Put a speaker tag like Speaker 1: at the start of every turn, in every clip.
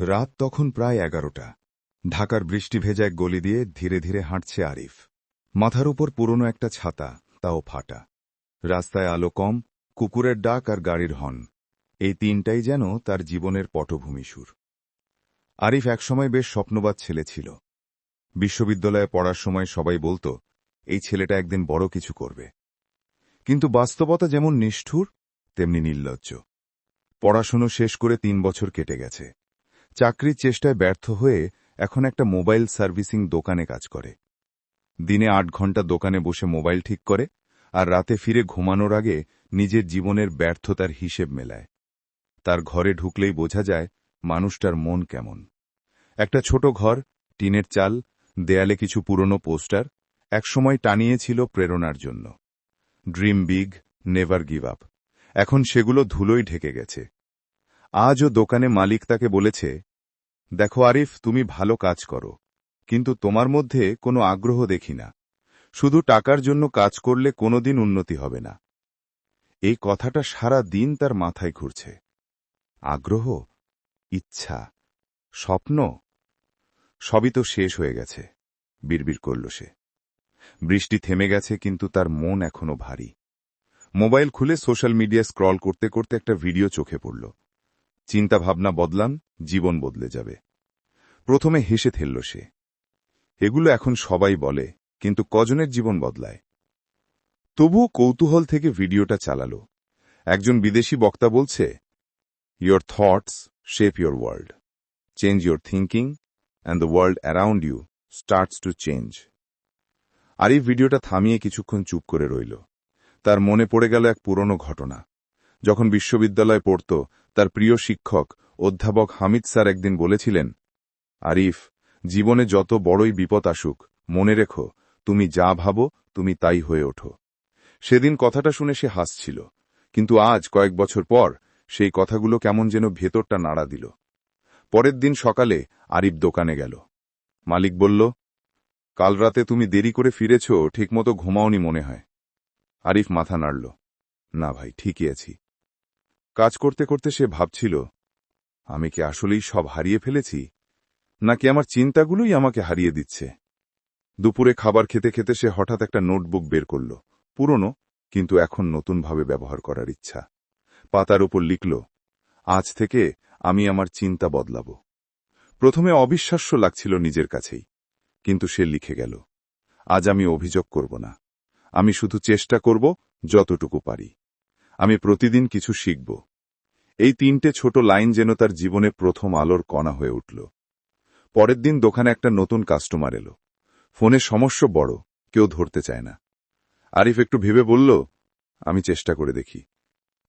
Speaker 1: রাত তখন প্রায় এগারোটা। ঢাকার বৃষ্টি ভেজা এক গলি দিয়ে ধীরে ধীরে হাঁটছে আরিফ। মাথার উপর পুরনো একটা ছাতা, তাও ফাটা। রাস্তায় আলো কম, কুকুরের ডাক আর গাড়ির হর্ন। এই তিনটাই যেন তার জীবনের পটভূমি সুর। আরিফ একসময় বেশ স্বপ্নবাদ ছেলে ছিল। বিশ্ববিদ্যালয়ে পড়ার সময় সবাই বলতো, এই ছেলেটা একদিন বড় কিছু করবে। কিন্তু বাস্তবতা যেমন নিষ্ঠুর, তেমনি নির্লজ্জ। পড়াশুনো শেষ করে তিন বছর কেটে গেছে। চাকরির চেষ্টায় ব্যর্থ হয়ে এখন একটা মোবাইল সার্ভিসিং দোকানে কাজ করে। দিনে আট ঘণ্টা দোকানে বসে মোবাইল ঠিক করে আর রাতে ফিরে ঘুমানোর আগে নিজের জীবনের ব্যর্থতার হিসেব মেলায়। তার ঘরে ঢুকলেই বোঝা যায় মানুষটার মন কেমন। একটা ছোট ঘর, টিনের চাল, দেয়ালে কিছু পুরনো পোস্টার, একসময় টানিয়েছিল প্রেরণার জন্য। Dream big, never give up. এখন সেগুলো ধুলোই ঢেকে গেছে। আজও দোকানে মালিক তাকে বলেছে, দেখো আরিফ, তুমি ভালো কাজ করো, কিন্তু তোমার মধ্যে কোনো আগ্রহ দেখি না। শুধু টাকার জন্য কাজ করলে কোনোদিন উন্নতি হবে না। এই কথাটা সারা দিন তার মাথায় ঘুরছে। আগ্রহ, ইচ্ছা, স্বপ্ন, সবই তো শেষ হয়ে গেছে, বিড়বিড় করল সে। বৃষ্টি থেমে গেছে, কিন্তু তার মন এখনও ভারী। মোবাইল খুলে সোশ্যাল মিডিয়া স্ক্রল করতে করতে একটা ভিডিও চোখে পড়ল। চিন্তা ভাবনা বদলান, জীবন বদলে যাবে। প্রথমে হেসে থেলল সে। এগুলো এখন সবাই বলে, কিন্তু কজনের জীবন বদলায়? তবুও কৌতূহল থেকে ভিডিওটা চালাল। একজন বিদেশি বক্তা বলছে your thoughts shape your world change your thinking and the world around you starts to change আর এই ভিডিওটা থামিয়ে কিছুক্ষণ চুপ করে রইল। তার মনে পড়ে গেল এক পুরনো ঘটনা। যখন বিশ্ববিদ্যালয়ে পড়ত তার প্রিয় শিক্ষক, অধ্যাপক হামিদ স্যার একদিন বলেছিলেন, আরিফ, জীবনে যত বড়ই বিপদ আসুক, মনে রেখো, তুমি যা ভাবো, তুমি তাই হয়ে ওঠো। সেদিন কথাটা শুনে সে হাসছিল, কিন্তু আজ, কয়েক বছর পর, সেই কথাগুলো কেমন যেন ভেতরটা নাড়া দিল। পরের দিন সকালে আরিফ দোকানে গেল। মালিক বলল, কাল রাতে তুমি দেরি করে ফিরেছ, ঠিকমতো ঘুমাওনি মনে হয়। আরিফ মাথা নাড়ল, না ভাই, ঠিকই আছি। কাজ করতে করতে সে ভাবছিল, আমি কি আসলেই সব হারিয়ে ফেলেছি, নাকি আমার চিন্তাগুলোই আমাকে হারিয়ে দিচ্ছে? দুপুরে খাবার খেতে খেতে সে হঠাৎ একটা নোটবুক বের করল, পুরনো, কিন্তু এখন নতুনভাবে ব্যবহার করার ইচ্ছা। পাতার উপর লিখল, আজ থেকে আমি আমার চিন্তা বদলাব। প্রথমে অবিশ্বাস্য লাগছিল নিজের কাছেই, কিন্তু সে লিখে গেল, আজ আমি অভিযোগ করব না। আমি শুধু চেষ্টা করব যতটুকু পারি। আমি প্রতিদিন কিছু শিখব। এই তিনটে ছোট লাইন যেন তার জীবনে প্রথম আলোর কণা হয়ে উঠল। পরের দিন দোকানে একটা নতুন কাস্টমার এলো। ফোনে সমস্যা বড়, কেউ ধরতে চায় না। আরিফ একটু ভেবে বলল, আমি চেষ্টা করে দেখি।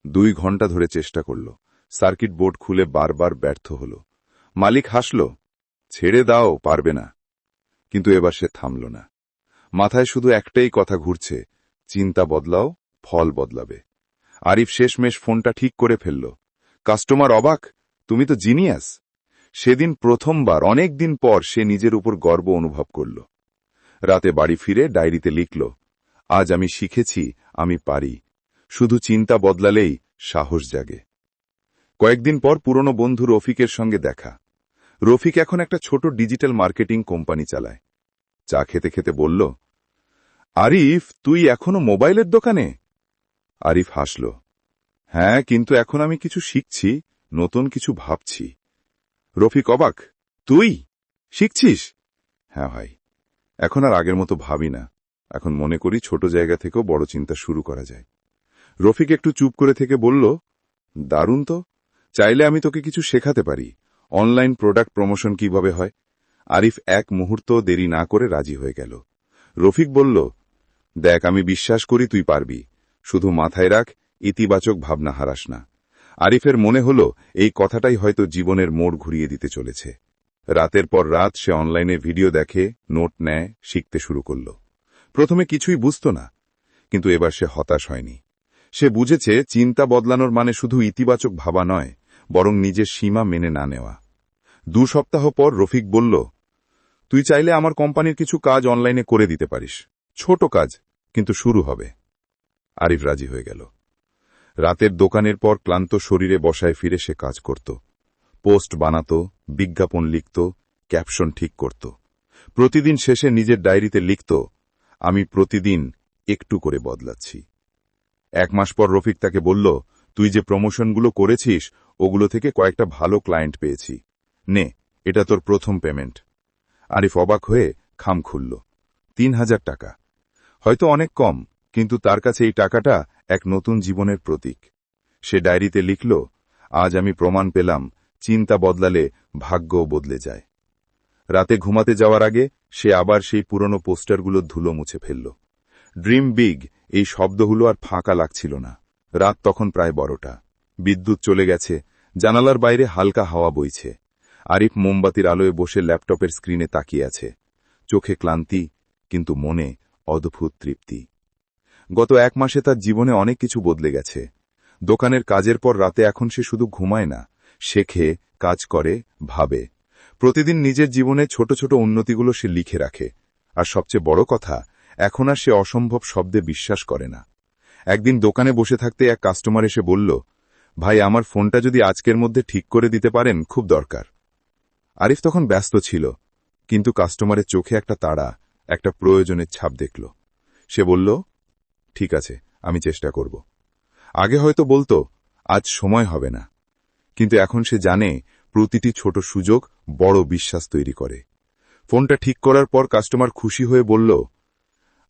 Speaker 1: দুই ঘণ্টা ধরে চেষ্টা করল। সার্কিট বোর্ড খুলে বারবার ব্যর্থ হল। মালিক হাসল, ছেড়ে দাও, পারবে না। কিন্তু এবার সে থামল না। মাথায় শুধু একটাই কথা ঘুরছে, চিন্তা বদলাও, ফল বদলাবে। আরিফ শেষমেশ ফোনটা ঠিক করে ফেলল। কাস্টমার অবাক, তুমি তো জিনিয়াস। সেদিন প্রথমবার অনেক দিন পর সে নিজের উপর গর্ব অনুভব করল। রাতে বাড়ি ফিরে ডায়েরিতে লিখল, আজ আমি শিখেছি, আমি পারি। শুধু চিন্তা বদলালেই সাহস জাগে। কয়েকদিন পর পুরনো বন্ধু রফিকের সঙ্গে দেখা। রফিক এখন একটা ছোট ডিজিটাল মার্কেটিং কোম্পানি চালায়। চা খেতে খেতে বলল, আরিফ, তুই এখনও মোবাইলের দোকানে? আরিফ হাসল হ্যাঁ কিন্তু এখন আমি কিছু শিখছি, নতুন কিছু ভাবছি। রফিক, অবাক। তুই? শিখছিস? হ্যাঁ ভাই। এখন আর আগের মতো ভাবি না। এখন মনে করি ছোট জায়গা থেকেও বড় চিন্তা শুরু করা যায়। রফিক একটু চুপ করে থেকে বলল, দারুণ তো। চাইলে আমি তোকে কিছু শেখাতে পারি। অনলাইন প্রোডাক্ট প্রমোশন কীভাবে হয়? আরিফ এক মুহূর্ত দেরি না করে রাজি হয়ে গেল। রফিক বলল, দেখ, আমি বিশ্বাস করি তুই পারবি। শুধু মাথায় রাখ ইতিবাচক ভাবনা হারাস না। আরিফের মনে হল, এই কথাটাই হয়তো জীবনের মোড় ঘুরিয়ে দিতে চলেছে। রাতের পর রাত সে অনলাইনে ভিডিও দেখে, নোট নেয়, শিখতে শুরু করল। প্রথমে কিছুই বুঝত না, কিন্তু এবার সে হতাশ হয়নি। সে বুঝেছে, চিন্তা বদলানোর মানে শুধু ইতিবাচক ভাবা নয়, বরং নিজের সীমা মেনে না নেওয়া। দু সপ্তাহ পর রফিক বলল, তুই চাইলে আমার কোম্পানির কিছু কাজ অনলাইনে করে দিতে পারিস। ছোট কাজ, কিন্তু শুরু হবে। আরিফ রাজি হয়ে গেল। রাতের দোকানের পর ক্লান্ত শরীরে বসায় ফিরে সে কাজ করত। পোস্ট বানাত, বিজ্ঞাপন লিখত, ক্যাপশন ঠিক করত। প্রতিদিন শেষে নিজের ডায়েরিতে লিখত, আমি প্রতিদিন একটু করে বদলাচ্ছি। এক মাস পর রফিক তাকে বলল, তুই যে প্রমোশনগুলো করেছিস, ওগুলো থেকে কয়েকটা ভালো ক্লায়েন্ট পেয়েছি। নে, এটা তোর প্রথম পেমেন্ট। আরিফ অবাক হয়ে খাম খুলল, তিন হাজার টাকা। হয়তো অনেক কম, কিন্তু তার কাছে এই টাকাটা এক নতুন জীবনের প্রতীক। সে ডায়েরিতে লিখল, আজ আমি প্রমাণ পেলাম, চিন্তা বদলালে ভাগ্যও বদলে যায়। রাতে ঘুমাতে যাওয়ার আগে সে আবার সেই পুরনো পোস্টারগুলো ধুলো মুছে ফেলল। ড্রিম বিগ এই শব্দগুলো আর ফাঁকা লাগছিল না। রাত তখন প্রায় বড়টা বিদ্যুৎ চলে গেছে, জানালার বাইরে হালকা হাওয়া বইছে। আরিফ মোমবাতির আলোয় বসে ল্যাপটপের স্ক্রিনে তাকিয়ে আছে। চোখে ক্লান্তি, কিন্তু মনে অদ্ভুত তৃপ্তি। গত এক মাসে তার জীবনে অনেক কিছু বদলে গেছে। দোকানের কাজের পর রাতে এখন সে শুধু ঘুমায় না, শেখে, কাজ করে, ভাবে। প্রতিদিন নিজের জীবনে ছোট ছোট উন্নতিগুলো সে লিখে রাখে। আর সবচেয়ে বড় কথা, এখন আর সে অসম্ভব শব্দে বিশ্বাস করে না। একদিন দোকানে বসে থাকতে এক কাস্টমার এসে বলল, ভাই, আমার ফোনটা যদি আজকের মধ্যে ঠিক করে দিতে পারেন, খুব দরকার। আরিফ তখন ব্যস্ত ছিল, কিন্তু কাস্টমারের চোখে একটা তাড়া, একটা প্রয়োজনের ছাপ দেখল। সে বলল ঠিক আছে, আমি চেষ্টা করব। আগে হয়তো বলতো, আজ সময় হবে না। কিন্তু এখন সে জানে, প্রতিটি ছোট সুযোগ বড় বিশ্বাস তৈরি করে। ফোনটা ঠিক করার পর কাস্টমার খুশি হয়ে বলল,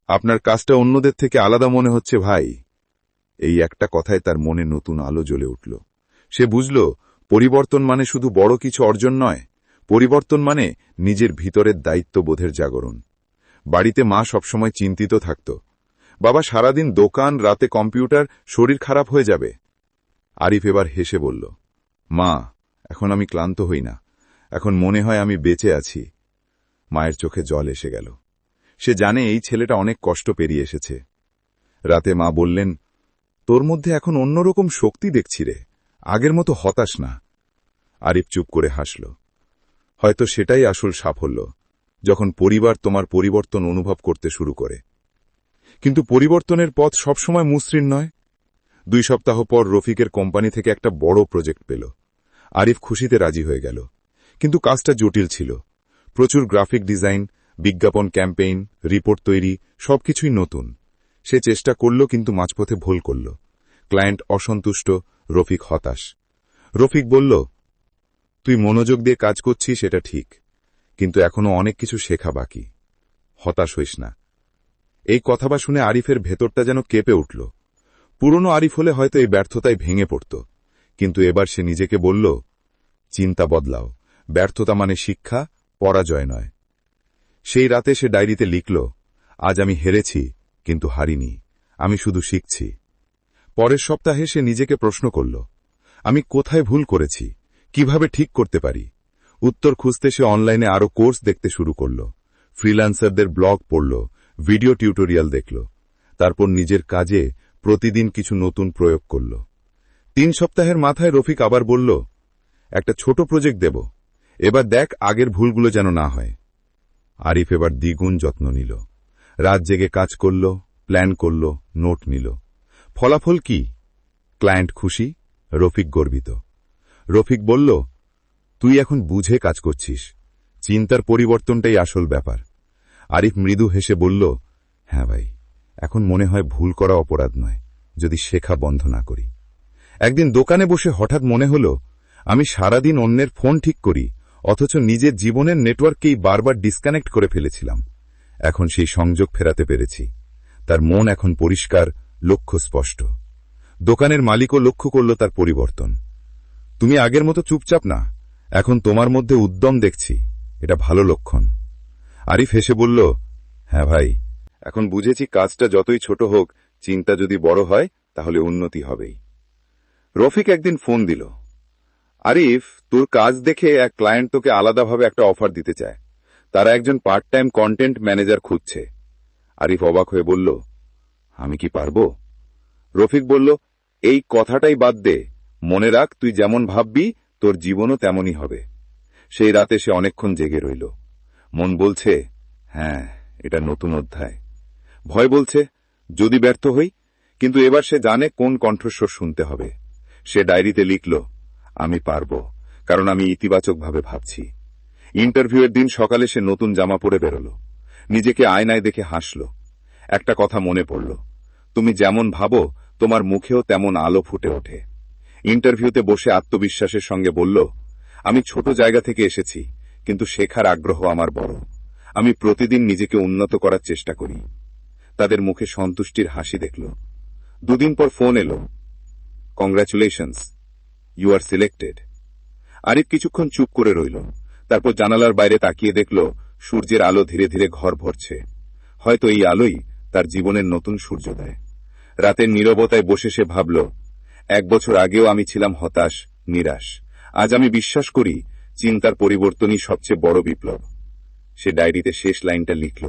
Speaker 1: আপনার কাজটা অন্যদের থেকে আলাদা মনে হচ্ছে ভাই। এই একটা কথায় তার মনে নতুন আলো জ্বলে উঠল। সে বুঝল, পরিবর্তন মানে শুধু বড় কিছু অর্জন নয়, পরিবর্তন মানে নিজের ভিতরের দায়িত্ববোধের জাগরণ। বাড়িতে মা সবসময় চিন্তিত থাকত বাবা সারাদিন দোকান, রাতে কম্পিউটার, শরীর খারাপ হয়ে যাবে। আরিফ এবার হেসে বলল, মা, এখন আমি ক্লান্ত হই না। এখন মনে হয় আমি বেঁচে আছি। মায়ের চোখে জল এসে গেল। সে জানে এই ছেলেটা অনেক কষ্ট পেরিয়ে এসেছে। রাতে মা বললেন, তোর মধ্যে এখন অন্যরকম শক্তি দেখছি রে। আগের মতো হতাশ না। আরিফ চুপ করে হাসল। হয়তো সেটাই আসল সাফল্য, যখন পরিবার তোমার পরিবর্তন অনুভব করতে শুরু করে। কিন্তু পরিবর্তনের পথ সবসময় মসৃণ নয়। দুই সপ্তাহ পর রফিকের কোম্পানি থেকে একটা বড় প্রজেক্ট পেল। আরিফ খুশিতে রাজি হয়ে গেল। কিন্তু কাজটা জটিল ছিল। প্রচুর গ্রাফিক ডিজাইন, বিজ্ঞাপন ক্যাম্পেইন, রিপোর্ট তৈরি, সবকিছুই নতুন। সে চেষ্টা করল কিন্তু মাঝপথে ভুল করল। ক্লায়েন্ট অসন্তুষ্ট, রফিক হতাশ। রফিক বলল, তুই মনোযোগ দিয়ে কাজ করছিস, এটা ঠিক। কিন্তু এখনও অনেক কিছু শেখা বাকি। হতাশ হইস না। এই কথাবা শুনে আরিফের ভেতরটা যেন কেঁপে উঠল। পুরনো আরিফ হলে হয়তো এই ব্যর্থতায় ভেঙে পড়ত। কিন্তু এবার সে নিজেকে বলল, চিন্তা বদলাও। ব্যর্থতা মানে শিক্ষা, পরাজয় নয়। সেই রাতে সে ডায়েরিতে লিখল, আজ আমি হেরেছি, কিন্তু হারিনি। আমি শুধু শিখছি। পরের সপ্তাহে সে নিজেকে প্রশ্ন করল, আমি কোথায় ভুল করেছি? কীভাবে ঠিক করতে পারি? উত্তর খুঁজতে সে অনলাইনে আরও কোর্স দেখতে শুরু করল। ফ্রিল্যান্সারদের ব্লগ পড়ল ভিডিও টিউটোরিয়াল দেখল, তারপর নিজের কাজে প্রতিদিন কিছু নতুন প্রয়োগ করল। তিন সপ্তাহের মাথায় রফিক আবার বলল, একটা ছোট প্রজেক্ট দেব, এবার দেখ আগের ভুলগুলো যেন না হয়। আরিফ এবার দ্বিগুণ যত্ন নিল। রাত জেগে কাজ করল, প্ল্যান করল, নোট নিল। ফলাফল কি? ক্লায়েন্ট খুশি, রফিক গর্বিত। রফিক বলল, তুই এখন বুঝে কাজ করছিস, চিন্তার পরিবর্তনটাই আসল ব্যাপার। আরিফ মৃদু হেসে বলল হ্যাঁ ভাই, এখন মনে হয় ভুল করা অপরাধ নয়, যদি শেখা বন্ধ না করি। একদিন দোকানে বসে হঠাৎ মনে হল, আমি সারাদিন অন্যের ফোন ঠিক করি, অথচ নিজের জীবনের নেটওয়ার্ককেই বারবার ডিসকানেক্ট করে ফেলেছিলাম। এখন সেই সংযোগ ফেরাতে পেরেছি। তার মন এখন পরিষ্কার, লক্ষ্য স্পষ্ট। দোকানের মালিকও লক্ষ্য করল তার পরিবর্তন। তুমি আগের মতো চুপচাপ না, এখন তোমার মধ্যে উদ্যম দেখছি, এটা ভালো লক্ষণ। আরিফ হেসে বলল হ্যাঁ ভাই, এখন বুঝেছি কাজটা যতই ছোট হোক, চিন্তা যদি বড় হয়, তাহলে উন্নতি হবেই। রফিক একদিন ফোন দিল, আরিফ, তোর কাজ দেখে এক ক্লায়েন্ট তোকে আলাদাভাবে একটা অফার দিতে চায়। তারা একজন পার্ট টাইম কন্টেন্ট ম্যানেজার খুঁজছে। আরিফ অবাক হয়ে বলল, আমি কি পারব? রফিক বলল, এই কথাটাই বাদ দে, মনে রাখ তুই যেমন ভাববি, তোর জীবনও তেমনই হবে। সেই রাতে সে অনেকক্ষণ জেগে রইল। মন বলছে হ্যাঁ এটা নতুন অধ্যায়। ভয় বলছে, যদি ব্যর্থ হই, কিন্তু এবার সে জানে কোন কণ্ঠস্বর শুনতে হবে। সে ডায়েরিতে লিখল, আমি পারব, কারণ আমি ইতিবাচকভাবে ভাবছি। ইন্টারভিউয়ের দিন সকালে সে নতুন জামা পরে বেরোল। নিজেকে আয়নায় দেখে হাসল। একটা কথা মনে পড়ল, তুমি যেমন ভাবো, তোমার মুখেও তেমন আলো ফুটে ওঠে। ইন্টারভিউতে বসে আত্মবিশ্বাসের সঙ্গে বলল, আমি ছোট জায়গা থেকে এসেছি কিন্তু শেখার আগ্রহ আমার বড়। আমি প্রতিদিন নিজেকে উন্নত করার চেষ্টা করি। তাদের মুখে সন্তুষ্টির হাসি দেখল। দুদিন পর ফোন এলো। Congratulations you are selected Arif কিছুক্ষণ চুপ করে রইল। তারপর জানালার বাইরে তাকিয়ে দেখল, সূর্যের আলো ধীরে ধীরে ঘর ভরছে। হয়তো এই আলোই তার জীবনের নতুন সূর্যোদয় রাতের নীরবতায় বসে সে ভাবল, এক বছর আগেও আমি ছিলাম হতাশ, নিরাশ। আজ আমি বিশ্বাস করি চিন্তার পরিবর্তনই সবচেয়ে বড় বিপ্লব। সে ডায়েরিতে শেষ লাইনটা লিখল,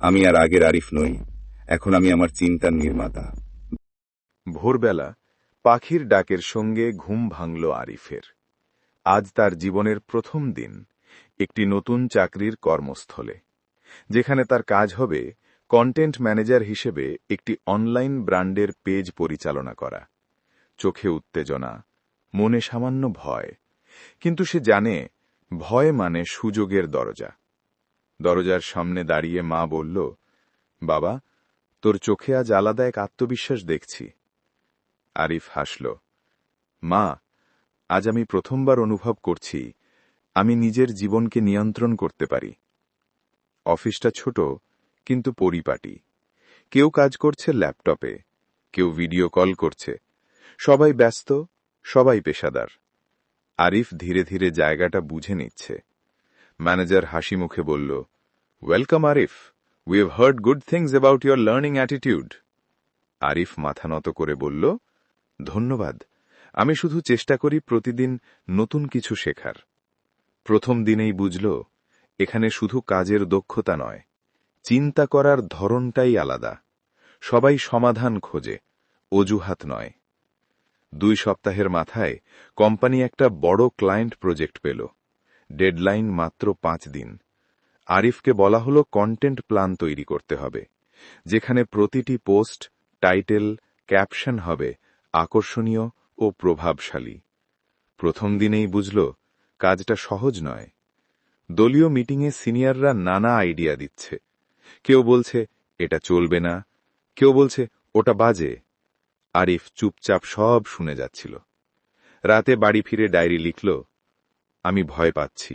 Speaker 1: আমি আর আগের আরিফ নই, এখন আমি আমার চিন্তার নির্মাতা।
Speaker 2: ভোরবেলা পাখির ডাকের সঙ্গে ঘুম ভাঙল আরিফের। আজ তার জীবনের প্রথম দিন, একটি নতুন চাকরির কর্মস্থলে, যেখানে তার কাজ হবে কন্টেন্ট ম্যানেজার হিসেবে একটি অনলাইন ব্র্যান্ডের পেজ পরিচালনা করা। চোখে উত্তেজনা, মনে সামান্য ভয় কিন্তু সে জানে ভয় মানে সুযোগের দরজা। দরজার সামনে দাঁড়িয়ে মা বলল, বাবা, তোর চোখে আজ আলাদা এক আত্মবিশ্বাস দেখছি। আরিফ হাসল, মা, আজ আমি প্রথমবার অনুভব করছি, আমি নিজের জীবনকে নিয়ন্ত্রণ করতে পারি। অফিসটা ছোট, কিন্তু পরিপাটি। কেউ কাজ করছে ল্যাপটপে, কেউ ভিডিও কল করছে। সবাই ব্যস্ত, সবাই পেশাদার। আরিফ ধীরে ধীরে জায়গাটা বুঝে নিচ্ছে। ম্যানেজার হাসি মুখে বলল welcome Arif. We have heard good things about your learning attitude Arif মাথা নত করে বলল, ধন্যবাদ। আমি শুধু চেষ্টা করি প্রতিদিন নতুন কিছু শেখার। প্রথম দিনেই বুঝল, এখানে শুধু কাজের দক্ষতা নয়, চিন্তা করার ধরনটাই আলাদা। সবাই সমাধান খোঁজে, অজুহাত নয়। দুই সপ্তাহের মাথায় কোম্পানি একটা বড় ক্লায়েন্ট প্রজেক্ট পেল। ডেডলাইন মাত্র পাঁচ দিন। আরিফকে বলা হলো কন্টেন্ট প্ল্যান তৈরি করতে হবে, যেখানে প্রতিটি পোস্ট, টাইটেল, ক্যাপশন হবে আকর্ষণীয় ও প্রভাবশালী। প্রথম দিনেই বুঝল, কাজটা সহজ নয়। দলীয় মিটিংয়ে সিনিয়ররা নানা আইডিয়া দিচ্ছে। কেউ বলছে, এটা চলবে না। কেউ বলছে, ওটা বাজে। আরিফ চুপচাপ সব শুনে যাচ্ছিল। রাতে বাড়ি ফিরে ডায়েরি লিখল, আমি ভয় পাচ্ছি,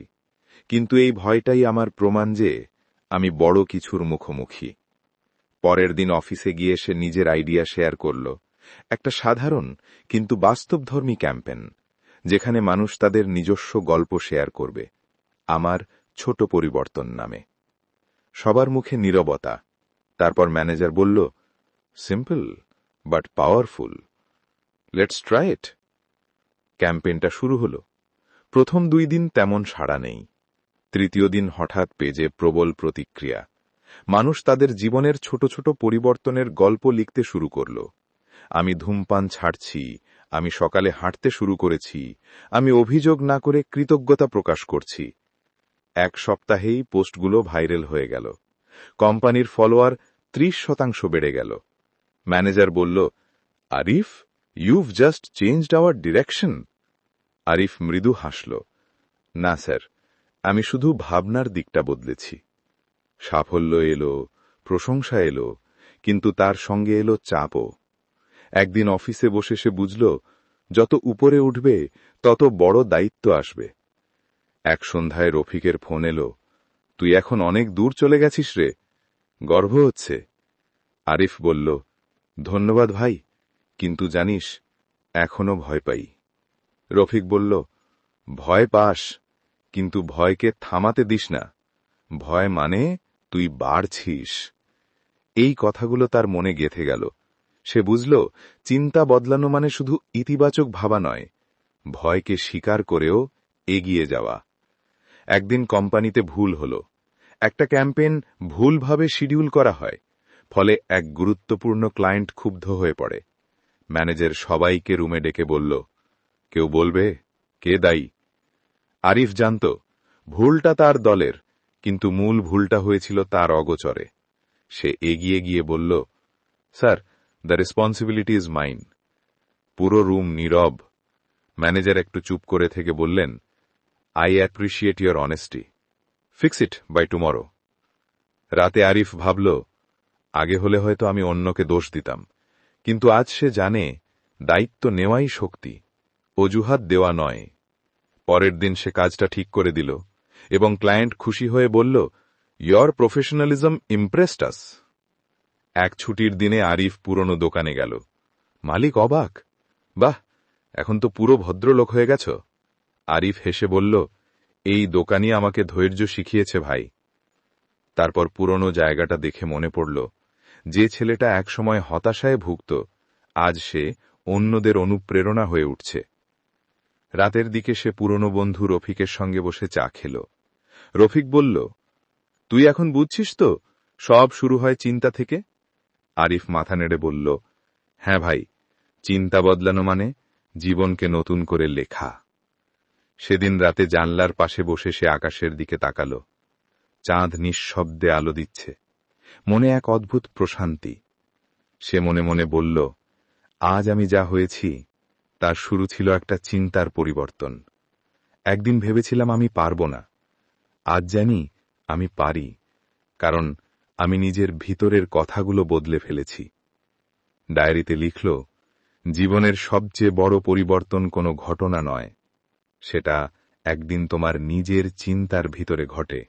Speaker 2: কিন্তু এই ভয়টাই আমার প্রমাণ যে আমি বড় কিছুর মুখোমুখি। পরের দিন অফিসে গিয়ে সে নিজের আইডিয়া শেয়ার করল, একটা সাধারণ কিন্তু বাস্তবধর্মী ক্যাম্পেন যেখানে মানুষ তাদের নিজস্ব গল্প শেয়ার করবে, আমার ছোট পরিবর্তন নামে। সবার মুখে নীরবতা, তারপর ম্যানেজার বলল, simple but powerful let's try it ক্যাম্পেনটা শুরু হল। প্রথম দুই দিন তেমন সাড়া নেই। তৃতীয় দিন হঠাৎ পেজে প্রবল প্রতিক্রিয়া। মানুষ তাদের জীবনের ছোট ছোট পরিবর্তনের গল্প লিখতে শুরু করল। আমি ধূমপান ছাড়ছি, আমি সকালে হাঁটতে শুরু করেছি, আমি অভিযোগ না করে কৃতজ্ঞতা প্রকাশ করছি। এক সপ্তাহেই পোস্টগুলো ভাইরাল হয়ে গেল। কোম্পানির ফলোয়ার ত্রিশ শতাংশ বেড়ে গেল। ম্যানেজার বলল, Arif you've just changed our direction Arif মৃদু হাসল, না, স্যার, আমি শুধু ভাবনার দিকটা বদলেছি। সাফল্য এলো, প্রশংসা এলো, কিন্তু তার সঙ্গে এলো চাপও। একদিন অফিসে বসে সে বুঝল, যত উপরে উঠবে, তত বড় দায়িত্ব আসবে। এক সন্ধ্যায় রফিকের ফোন এলো, তুই এখন অনেক দূর চলে গেছিস রে, গর্ব হচ্ছে। আরিফ বলল ধন্যবাদ ভাই, কিন্তু জানিস, এখনও ভয় পাই। রফিক বলল, ভয় পাস, কিন্তু ভয়কে থামাতে দিস না। ভয় মানে তুই বাড়ছিস। এই কথাগুলো তার মনে গেথে গেল। সে বুঝল, চিন্তা বদলানো মানে শুধু ইতিবাচক ভাবা নয়, ভয়কে স্বীকার করেও এগিয়ে যাওয়া। একদিন কোম্পানিতে ভুল হল। একটা ক্যাম্পেন ভুলভাবে শিডিউল করা হয়। ফলে এক গুরুত্বপূর্ণ ক্লায়েন্ট ক্ষুব্ধ হয়ে পড়ে। ম্যানেজার সবাইকে রুমে ডেকে বলল, কেউ বলবে? কে দায়ী? আরিফ জানত, ভুলটা তার দলের, কিন্তু মূল ভুলটা হয়েছিল তার অগোচরে। সে এগিয়ে গিয়ে বলল, sir, the responsibility is mine. পুরো রুম নীরব। ম্যানেজার একটু চুপ করে থেকে বললেন, I appreciate your honesty. Fix it by tomorrow. রাতে আরিফ ভাবল আগে হলে হয়তো আমি অন্যকে দোষ দিতাম। কিন্তু আজ সে জানে, দায়িত্ব নেওয়াই শক্তি, অজুহাত দেওয়া নয়। পরের দিন সে কাজটা ঠিক করে দিল এবং ক্লায়েন্ট খুশি হয়ে বলল ইয়র প্রফেশনালিজম ইমপ্রেসড আস এক ছুটির দিনে আরিফ পুরনো দোকানে গেল। মালিক অবাক, বাহ, এখন তো পুরো ভদ্রলোক হয়ে গেছ? আরিফ হেসে বলল, এই দোকানই আমাকে ধৈর্য শিখিয়েছে ভাই। তারপর পুরনো জায়গাটা দেখে মনে পড়ল যে ছেলেটা একসময় হতাশায় ভুগত, আজ সে অন্যদের অনুপ্রেরণা হয়ে উঠছে। রাতের দিকে সে পুরনো বন্ধু রফিকের সঙ্গে বসে চা খেল। রফিক বলল, তুই এখন বুঝছিস তো, সব শুরু হয় চিন্তা থেকে? আরিফ মাথা নেড়ে বলল হ্যাঁ ভাই, চিন্তা বদলানো মানে জীবনকে নতুন করে লেখা। সেদিন রাতে জানলার পাশে বসে সে আকাশের দিকে তাকাল। চাঁদ নিঃশব্দে আলো দিচ্ছে। মনে এক অদ্ভুত প্রশান্তি। সে মনে মনে বলল, আজ আমি যা হয়েছি, তার শুরু ছিল একটা চিন্তার পরিবর্তন। একদিন ভেবেছিলাম আমি পারব না। আজ জানি আমি পারি, কারণ আমি নিজের ভিতরের কথাগুলো বদলে ফেলেছি। ডায়েরিতে লিখল, জীবনের সবচেয়ে বড় পরিবর্তন কোনো ঘটনা নয়। সেটা একদিন তোমার নিজের চিন্তার ভিতরে ঘটে।